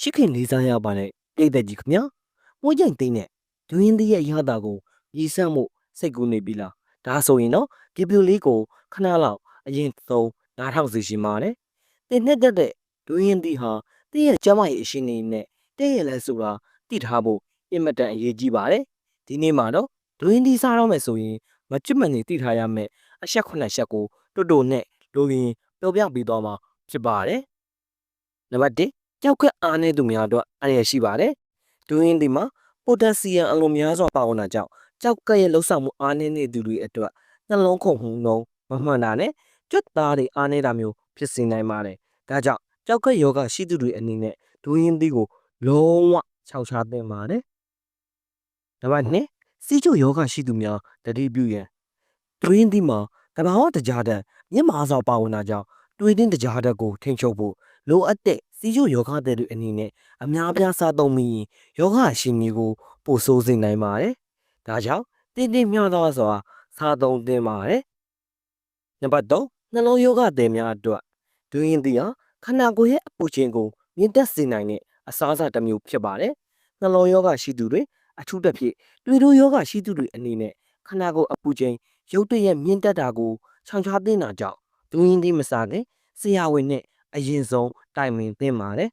ရှိခင်လေးစားရပါနဲ့ပြည်သက်ကြီးခင်ဗျာမွေးကြိမ်သိန်းနဲ့ဒွင်းသီးရဲ့ရတာကိုရည်စမ်းမှုစိတ်ကူးနေပြီလားဒါဆိုရင်တော့ဒီပြူလေးကိုခဏလောက်အရင်သုံးနားထောင်စီရှင်ပါတယ်တင်နဲ့တက်တဲ့ဒွင်းသီးဟာတည့်ရဲ့ကျမရဲ့အရှင်နေနဲ့တဲ့ရဲ့လဲဆိုတာသိထားဖို့အင်မတန်အရေးကြီးပါတယ်ဒီနေ့မှာတော့ဒွင်းသီးစားတော့မယ်ဆိုရင်မချစ်မနေသိထားရမယ်အချက်ခုနှစ်ချက်ကိုတွတ်တွတ်နဲ့လိုရင်ပြောပြပေးသွားမှာဖြစ်ပါတယ်နံပါတ်1 ကြောက်ကက်အားနည်းသူများအတွက်အန္တရာယ်ရှိပါတယ်။ဒူးရင်းဒီမှာပိုတက်ဆီယမ်အလိုများစွာပါဝင်တာကြောင့်ကြောက်ကက်ရဲ့လှုပ်ဆောင်မှုအားနည်းနေသူတွေအတွက်နှလုံးခုန်မှုနှုံးမမှန်တာနဲ့ကြွက်သားတွေအားနည်းတာမျိုးဖြစ်စေနိုင်ပါတယ်။ဒါကြောင့်ကြောက်ကက်ယောဂရှိသူတွေအနေနဲ့ဒူးရင်းဒီကိုလုံးဝခြောက်ခြားသင့်ပါတယ်။နံပါတ်2စီးချိုယောဂရှိသူများတတိပြုရန်ဒူးရင်းဒီမှာတဘာဝတကြားတဲ့မြင့်မာစွာပါဝင်တာကြောင့်တွေးတင်းတကြားတဲ့ကိုထိန်းချုပ်ဖို့လိုအပ်တဲ့ စီချိုယောဂတဲ့တွေအနေနဲ့အများပြားစားသုံးပြီးရင်ယောဂရှင်မျိုးကိုပို့ဆိုးစေနိုင်ပါတယ်။ဒါကြောင့်တင်းတင်းမြောက်သောစွာစားသုံးသင့်ပါတယ်။နံပါတ်3နှလုံးယောဂတဲ့များအတွက်ဒွင်းသီးဟာခန္ဓာကိုယ်ရဲ့အပူချိန်ကိုမြင့်တက်စေနိုင်တဲ့အစားအစာတစ်မျိုးဖြစ်ပါတယ်။နှလုံးယောဂရှိသူတွေအထူးသဖြင့်တွေးတိုးယောဂရှိသူတွေအနေနဲ့ခန္ဓာကိုယ်အပူချိန်ရုတ်တရက်မြင့်တက်တာကိုခြောင်ချသင့်တာကြောင့်ဒွင်းသီးမစားခင်ဆရာဝန်နဲ့ အရင်ဆုံးတိုင်ပင်သင့်ပါတယ်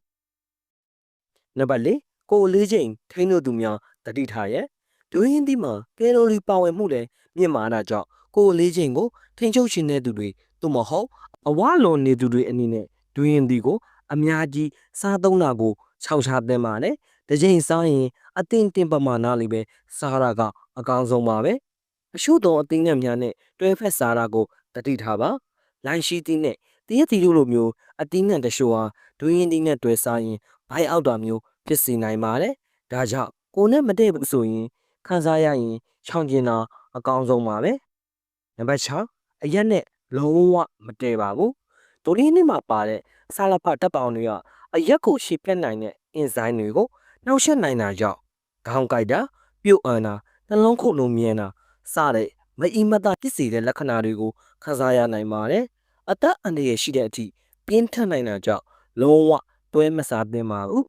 ။နံပါတ်၄ကိုယ်အလေးချိန်ထိန်းလို့သူများတတိထားရဲ့ဒွင်းရင်းသီးမှာကယ်လိုရီပါဝင်မှုလည်းမြင့်မာတာကြောင့်ကိုယ်အလေးချိန်ကိုထိန်းချုပ်ရှင်တဲ့သူတွေသို့မဟုတ်အဝလွန်နေသူတွေအနေနဲ့ဒွင်းရင်းသီးကို အများကြီးစားသုံးတာကိုခြောက်ခြားသင့်ပါတယ်။တစ်ချိန်စားရင်အသင့်တင်ပမာဏလေးပဲစားတာကအကောင်းဆုံးပါပဲ။အရှုတော်အသင်းနဲ့များနဲ့တွဲဖက်စားတာကိုတတိထားပါ။လိုင်းရှိသီးနဲ့ တရက်တီတို့လိုမျိုးအသီးနှံတရှို့ဟာဒွင်းရင်းသီးနဲ့တွဲစားရင်ဘိုက်အောက်တာမျိုးဖြစ်စေနိုင်ပါတယ်။ဒါကြောင့်ကိုနဲ့မတည့်ဘူးဆိုရင်ခန်းစားရရင်ချောင်းကျင်တာအကောင်းဆုံးပါပဲ။နံပါတ်6အရက်နဲ့လုံးဝမတည့်ပါဘူး။ဒိုရင်းနဲ့မှာပါတဲ့ဆာလဖတပ်ပေါင်းတွေကအရက်ကိုရှေ့ပြတ်နိုင်တဲ့အင်ဇိုင်းတွေကိုနှောက်ယှက်နိုင်တာကြောင့်ခေါင်းကိုက်တာပြုတ်အန်တာနှလုံးခုန်လုံးမြင်တာစတဲ့မအီမတာဖြစ်စေတဲ့လက္ခဏာတွေကိုခံစားရနိုင်ပါတယ်။ အသက်အန္တရာယ်ရှိတဲ့အထိပြင်းထန်နိုင်တာကြောင့်လုံးဝတွဲမစားသင့်ပါဘူး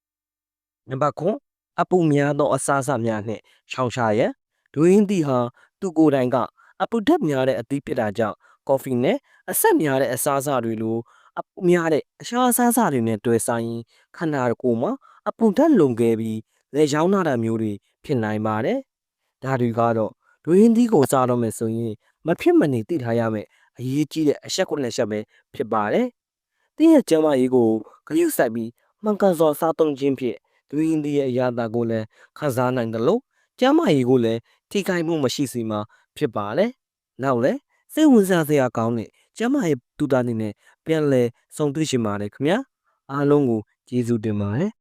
။နံပါတ်9အပူများသောအစားအစာများနှင့်ရှောင်ရှားရန်ဒွင်းသီဟာသူကိုယ်တိုင်ကအပူဓာတ်များတဲ့အသီးဖြစ်တာကြောင့်ကော်ဖီနဲ့အဆက်များတဲ့အစားအစာတွေလိုအပူများတဲ့အရှာအစားအစာတွေနဲ့တွဲစားရင်ခန္ဓာကိုယ်မှာအပူဓာတ်လုံခဲ့ပြီးလေချောင်းနာတာမျိုးတွေဖြစ်နိုင်ပါတယ်။ဒါတွေကတော့ဒွင်းသီးကိုစားတော့မယ်ဆိုရင်မဖြစ်မနေသိထားရမယ် အရေးကြီးတဲ့အချက်ခုနှစ်ချက်ပဲဖြစ်ပါတယ်။တင်းရဲ့ကျမ်းမာရေးကိုဂရုစိုက်ပြီးမှန်ကန်စွာစားသုံးခြင်းဖြင့်ဒွင်းသီးရဲ့အရာသာကိုလည်းခံစားနိုင်တယ်လို့ကျမ်းမာရေးကိုလည်းထိခိုက်မှုမရှိစေမှာဖြစ်ပါတယ်။နောက်လည်းစိတ်ဝင်စားစရာကောင်းတဲ့ကျမ်းမာရေးတူတာနေနဲ့ပြန်လဲဆုံတွေ့ရှင်ပါတယ်ခင်ဗျာအားလုံးကိုကျေးဇူးတင်ပါတယ်